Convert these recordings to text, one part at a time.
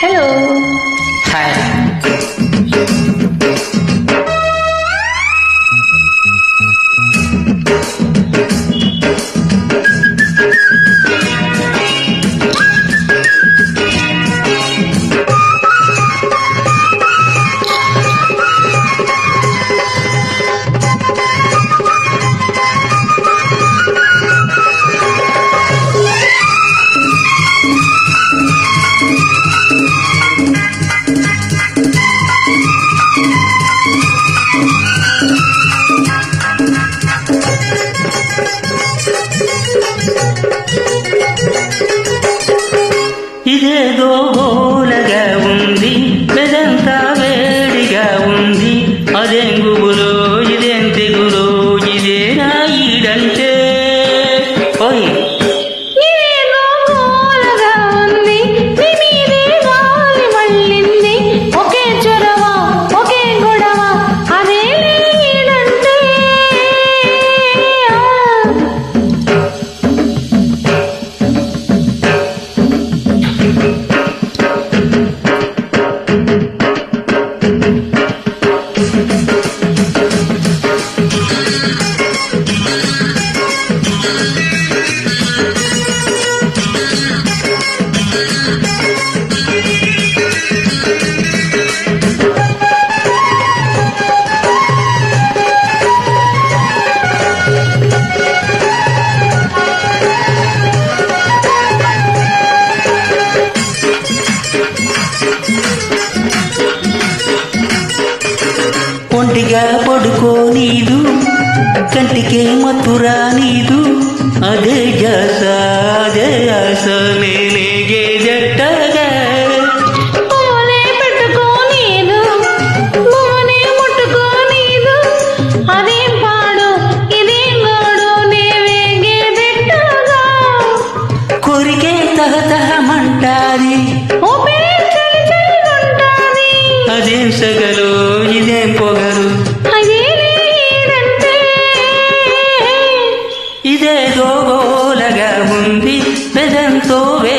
Hello hi ఇదేదో ఉంది మెదంతా వేడిగా ఉంది. అదేం గుబులో ఇదేం తెగులో ఇదేనా ఈడంటే. ఓయ్ ఒంటిగా పడుకో నీదు కంటికే మతురా నీదు. అదే జాస అదే ఆశ నేనే జట్టగా. పూలే పెట్టుకో నీదు భూమిని ముట్టుకో నీదు అదేం పాడు sube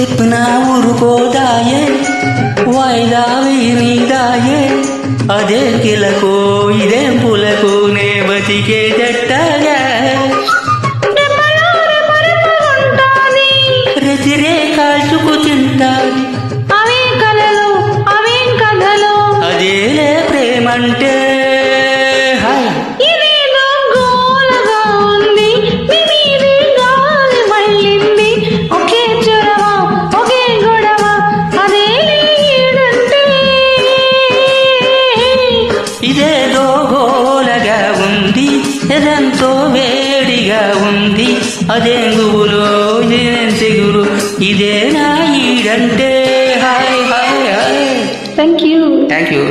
చెప్పిన ఊరుకోదాయే వాయిదా నీదాయే అదే కిలకు ఇదేం పులకు నే బతికే జట్టగా. గోలగా ఉంది ఎదంతో వేడిగా ఉంది. అదే గుబులో ఇదేం తెగురు ఇదేనా ఈడంటే? Hi hi hi. Thank you thank you